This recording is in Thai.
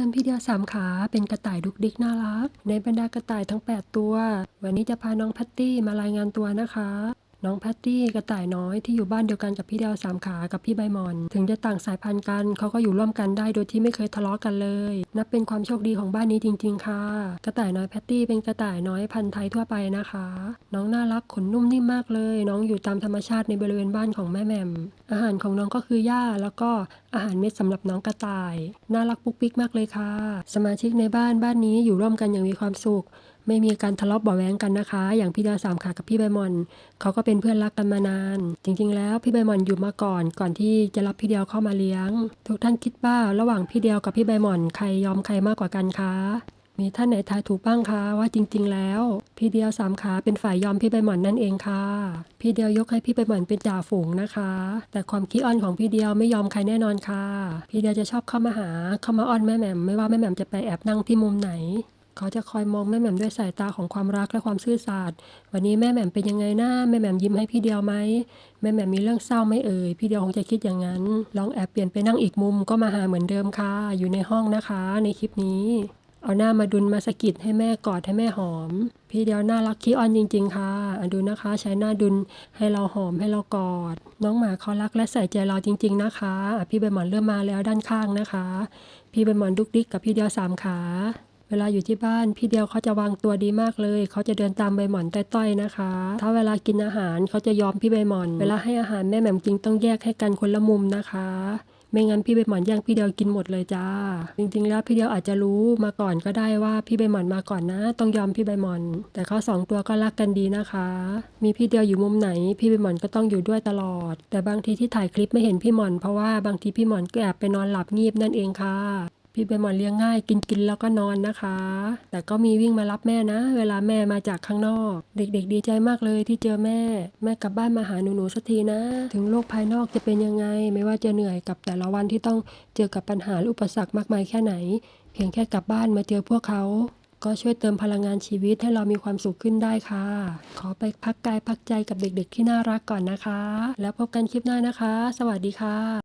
พื่อนพี่เดียวสามขาเป็นกระต่ายดุกดิกน่ารัก ในบรรดากระต่ายทั้ง 8 ตัว วันนี้จะพาน้องแพตตี้มารายงานตัวนะคะ น้องแพตตี้กระต่ายน้อยที่อยู่บ้านเดียวกันกับพี่เดียวสามขากับพี่ใบมอน ถึงจะต่างสายพันธุ์กันเขาก็อยู่ร่วมกันได้โดยที่ไม่เคยทะเลาะกันเลย นับเป็นความโชคดีของบ้านนี้จริง ๆ ค่ะ กระต่ายน้อยแพตตี้เป็นกระต่ายน้อยพันธุ์ไทยทั่วไปนะคะ น้องน่ารักขนนุ่มนิ่มมากเลย น้องอยู่ตามธรรมชาติในบริเวณบ้านของแม่แมมอาหารของน้องก็คือหญ้าแล้วก็อาหารเม็ดสำหรับน้องกระต่าย น่ารักปุ๊กปิ๊กมากเลยค่ะ สมาชิกในบ้านบ้านนี้อยู่ร่วมกันอย่างมีความสุข ไม่มีการทะเลาะเบาแว้งกันนะคะ อย่างพี่ดาวสามขากับพี่ใบมอนเขาก็เป็นเพื่อนรักกันมานาน จริง ๆ แล้วพี่ใบมอนอยู่มาก่อน ก่อนที่จะรับพี่เดียวเข้ามาเลี้ยง ทุกท่านคิดว่าระหว่างพี่เดียวกับพี่ใบมอนใครยอมใครมากกว่ากันคะมีท่านไหนทายถูกบ้างคะว่าจริง ๆ แล้ว พี่เดียวสามขาเป็นฝ่ายยอมพี่ใบหมอนนั่นเองค่ะ พี่เดียวยกให้พี่ใบหมอนเป็นจ่าฝูงนะคะ แต่ความขี้อ้อนของพี่เดียวไม่ยอมใครแน่นอนค่ะ พี่เดียวจะชอบเข้ามาหาเข้ามาอ้อนแม่แหม่มไม่ว่าแม่แหม่มจะไปแอบนั่งที่มุมไหน เขาจะคอยมองแม่แหม่มด้วยสายตาของความรักและความซื่อสัตย์วันนี้แม่แหม่มเป็นยังไงนะแม่แหม่มยิ้มให้พี่เดียวไหมแม่แหม่มมีเรื่องเศร้าไหม่เอ่ยพี่เดียวคงจะคิดอย่างนั้น ลองแอบเปลี่ยนไปนั่งอีกมุมก็มาหาเหมือนเดิมค่ะ อยู่ในห้องนะคะ ในคลิปนี้เอาหน้ามาดุนมาสะกิดให้แม่กอดให้แม่หอม พี่เดียวน่ารักขี้อ้อนจริง ๆ ค่ะดูนะคะ ใช้หน้าดุนให้เราหอมให้เรากอด น้องหมาเขารักและใส่ใจเราจริง ๆ นะคะอะพี่ใบหมอนเริ่มมาแล้วด้านข้างนะคะ พี่ใบหมอนดุกดิกกับพี่เดียวสามขา เวลาอยู่ที่บ้านพี่เดียวเขาจะวางตัวดีมากเลย เขาจะเดินตามใบหมอนต้อยๆนะคะ ถ้าเวลากินอาหารเขาจะยอมพี่ใบหมอน เวลาให้อาหารแม่แหม่มกินต้องแยกให้กันคนละมุมนะคะไม่งั้นพี่ใบหมอนแย่งพี่เดียวกินหมดเลยจ้า จริงๆแล้วพี่เดียวอาจจะรู้มาก่อนก็ได้ว่าพี่ใบหมอนมาก่อนนะ ต้องยอมพี่ใบหมอน แต่เขาสองตัวก็รักกันดีนะคะ มีพี่เดียวอยู่มุมไหน พี่ใบหมอนก็ต้องอยู่ด้วยตลอด แต่บางทีที่ถ่ายคลิปไม่เห็นพี่หมอนเพราะว่าบางทีพี่หมอนก็แอบไปนอนหลับงีบนั่นเองค่ะ พี่ใบหมอนเลี้ยงง่าย กินกินแล้วก็นอนนะคะ แต่ก็มีวิ่งมารับแม่นะ เวลาแม่มาจากข้างนอก เด็กๆ ดีใจมากเลยที่เจอแม่ แม่กลับบ้านมาหาหนูๆสักทีนะ ถึงโลกภายนอกจะเป็นยังไง ไม่ว่าจะเหนื่อยกับแต่ละวันที่ต้องเจอกับปัญหาอุปสรรคมากมายแค่ไหน เพียงแค่กลับบ้านมาเจอพวกเขาก็ช่วยเติมพลังงานชีวิตให้เรามีความสุขขึ้นได้ค่ะ ขอไปพักกายพักใจกับเด็กๆที่น่ารักก่อนนะคะ แล้วพบกันคลิปหน้านะคะ สวัสดีค่ะ